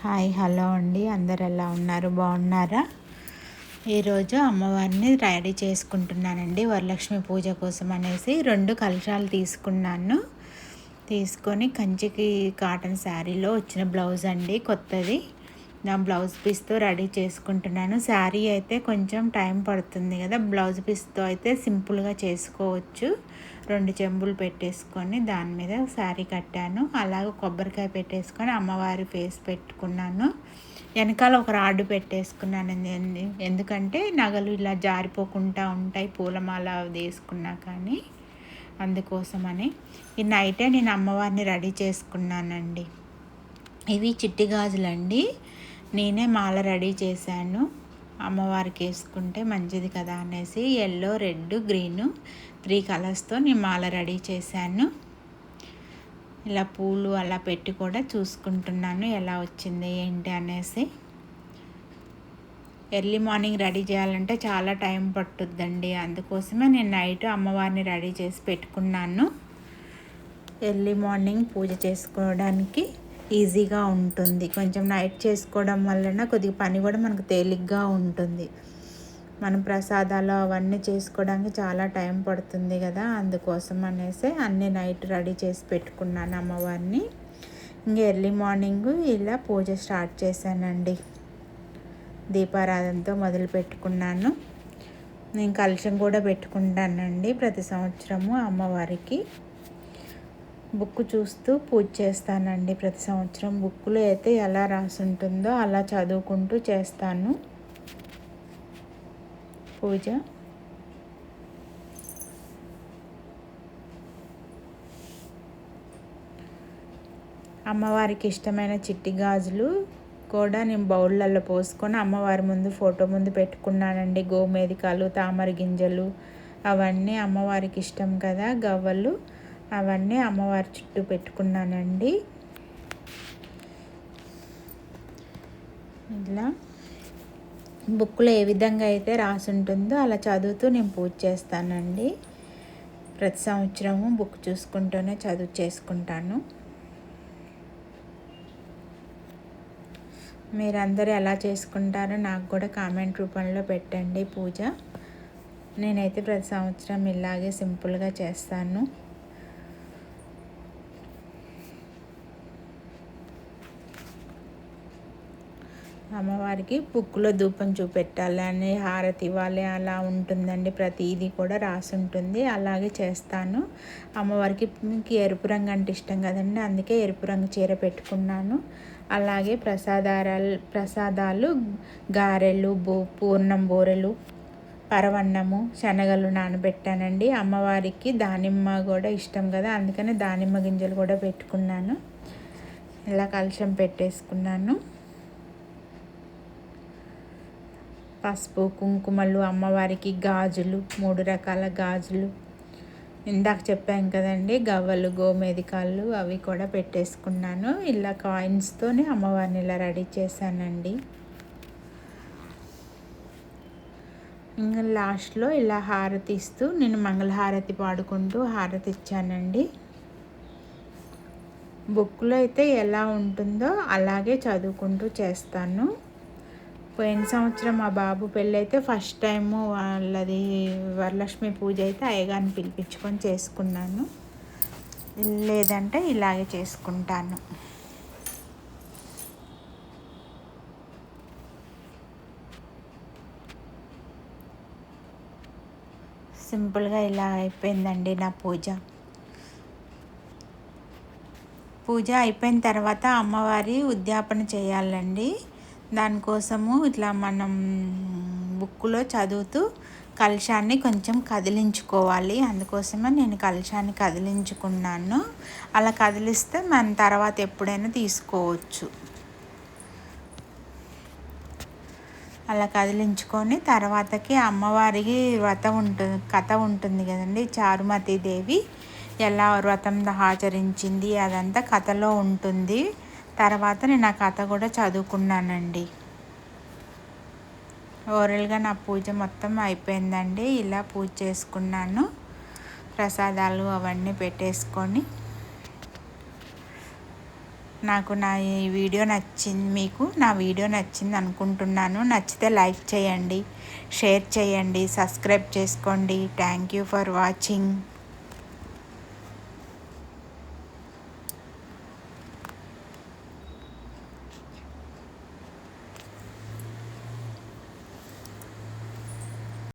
Hi hello అండి. అందరు ఎలా ఉన్నారు? బాగున్నారా? ఈరోజు అమ్మవారిని రెడీ చేసుకుంటున్నానండి. వరలక్ష్మి పూజ కోసం అనేసి రెండు కలశాలు తీసుకున్నాను. తీసుకొని కంచికి కాటన్ శారీలో వచ్చిన బ్లౌజ్ అండి కొత్తది. నా బ్లౌజ్ పీస్తో రెడీ చేసుకుంటున్నాను. శారీ అయితే కొంచెం టైం పడుతుంది కదా. బ్లౌజ్ పీస్తో అయితే సింపుల్గా చేసుకోవచ్చు. రెండు చెంబులు పెట్టేసుకొని దాని మీద శారీ కట్టాను. అలాగే కొబ్బరికాయ పెట్టేసుకొని అమ్మవారి ఫేస్ పెట్టుకున్నాను. వెనకాల ఒక రాడ్ పెట్టేసుకున్నాను. ఎందుకంటే నగలు ఇలా జారిపోకుండా ఉంటాయి. పూలమాల వేసుకున్నా కానీ అందుకోసమని. ఈ నైటే నేను అమ్మవారిని రెడీ చేసుకున్నానండి. ఇవి చిట్టి గాజులండి. నేనే మాల రెడీ చేశాను. అమ్మవారికి వేసుకుంటే మంచిది కదా అనేసి ఎల్లో రెడ్ గ్రీను త్రీ కలర్స్తో నేను మాల రెడీ చేశాను. ఇలా పూలు అలా పెట్టి కూడా చూసుకుంటున్నాను ఎలా వచ్చింది ఏంటి అనేసి. ఎర్లీ మార్నింగ్ రెడీ చేయాలంటే చాలా టైం పట్టుద్దండి. అందుకోసమే నేను నైట్ అమ్మవారిని రెడీ చేసి పెట్టుకున్నాను. ఎర్లీ మార్నింగ్ పూజ చేసుకోవడానికి ఈజీగా ఉంటుంది. కొంచెం నైట్ చేసుకోవడం వలన కొద్దిగా పని కూడా మనకు తేలిగ్గా ఉంటుంది. మనం ప్రసాదాలు అవన్నీ చేసుకోవడానికి చాలా టైం పడుతుంది కదా అందుకోసం అనేసి అన్నీ నైట్ రెడీ చేసి పెట్టుకున్నాను అమ్మవారిని. ఇంక ఎర్లీ మార్నింగ్ ఇలా పూజ స్టార్ట్ చేశానండి. దీపారాధనతో మొదలు పెట్టుకున్నాను. నేను కలుషం కూడా పెట్టుకుంటానండి ప్రతి సంవత్సరము అమ్మవారికి. బుక్ చూస్తూ పూజ చేస్తానండి ప్రతి సంవత్సరం. బుక్లో అయితే ఎలా రాసి ఉంటుందో అలా చదువుకుంటూ చేస్తాను. పూజ. అమ్మవారికి ఇష్టమైన చిట్టి గాజులు కూడా నేను బౌళ్ళల్లో పోసుకొని అమ్మవారి ముందు ఫోటో ముందు పెట్టుకున్నానండి. గోమేదికాలు తామర గింజలు అవన్నీ అమ్మవారికి ఇష్టం కదా గవ్వలు. అవన్నీ అమ్మవారి చుట్టూ పెట్టుకున్నానండి. ఇలా బుక్లో ఏ విధంగా అయితే రాసి ఉంటుందో అలా చదువుతూ నేను పూజ చేస్తానండి. ప్రతి సంవత్సరము బుక్ చూసుకుంటూనే చదువు చేసుకుంటాను. మీరందరూ ఎలా చేసుకుంటారో నాకు కూడా కామెంట్ రూపంలో పెట్టండి పూజ. నేనైతే ప్రతి సంవత్సరం ఇలాగే సింపుల్గా చేస్తాను. అమ్మవారికి పుక్కులో ధూపం చూపెట్టాలి అని హారతి ఇవ్వాలి అలా ఉంటుందండి. ప్రతిదీ కూడా రాసి ఉంటుంది అలాగే చేస్తాను. అమ్మవారికి ఎరుపు రంగు అంటే ఇష్టం కదండి. అందుకే ఎరుపు రంగు చీర పెట్టుకున్నాను. అలాగే ప్రసాదాలు ప్రసాదాలు గారెలు బో పూర్ణం బూరెలు పరవన్నము శనగలు నానబెట్టానండి. అమ్మవారికి దానిమ్మ కూడా ఇష్టం కదా. అందుకని దానిమ్మ గింజలు కూడా పెట్టుకున్నాను. ఇలా కలుషం పెట్టేసుకున్నాను. పసుపు కుంకుమలు అమ్మవారికి గాజులు మూడు రకాల గాజులు. ఇందాక చెప్పాం కదండి గవ్వలు గోమేధికాళ్ళు అవి కూడా పెట్టేసుకున్నాను. ఇలా కాయిన్స్తోనే అమ్మవారిని ఇలా రెడీ చేశానండి. ఇంకా లాస్ట్లో ఇలా హారతి ఇస్తూ నేను మంగళహారతి పాడుకుంటూ హారతి ఇచ్చానండి. బుక్లో అయితే ఎలా ఉంటుందో అలాగే చదువుకుంటూ చేస్తాను. పోయిన సంవత్సరం మా బాబు పెళ్ళైతే ఫస్ట్ టైము వాళ్ళది వరలక్ష్మి పూజ అయితే అయ్యగారిని పిలిపించుకొని చేసుకున్నాను. లేదంటే ఇలాగే చేసుకుంటాను. సింపుల్గా ఇలా అయిపోయిందండి నా పూజ. పూజ అయిపోయిన తర్వాత అమ్మవారి ఉద్యాపన చేయాలండి. దానికోసము ఇట్లా మనం బుక్లో చదువుతూ కలశాన్ని కొంచెం కదిలించుకోవాలి. అందుకోసమే నేను కలశాన్ని కదిలించుకున్నాను. అలా కదిలిస్తే మన తర్వాత ఎప్పుడైనా తీసుకోవచ్చు. అలా కదిలించుకొని తర్వాతకి అమ్మవారికి వ్రతం ఉంటుంది కథ ఉంటుంది కదండి. చారుమతి దేవి ఎలా వ్రతం ఆచరించింది అదంతా కథలో ఉంటుంది. తర్వాత నేను ఆ కథ కూడా చదువుకున్నానండి. ఓవరాల్గా నా పూజ మొత్తం అయిపోయిందండి. ఇలా పూజ చేసుకున్నాను. ప్రసాదాలు అవన్నీ పెట్టేసుకొని. నాకు నా ఈ వీడియో నచ్చింది మీకు నా వీడియో నచ్చింది అనుకుంటున్నాను. నచ్చితే లైక్ చేయండి షేర్ చేయండి సబ్స్క్రైబ్ చేసుకోండి. Thank you for watching.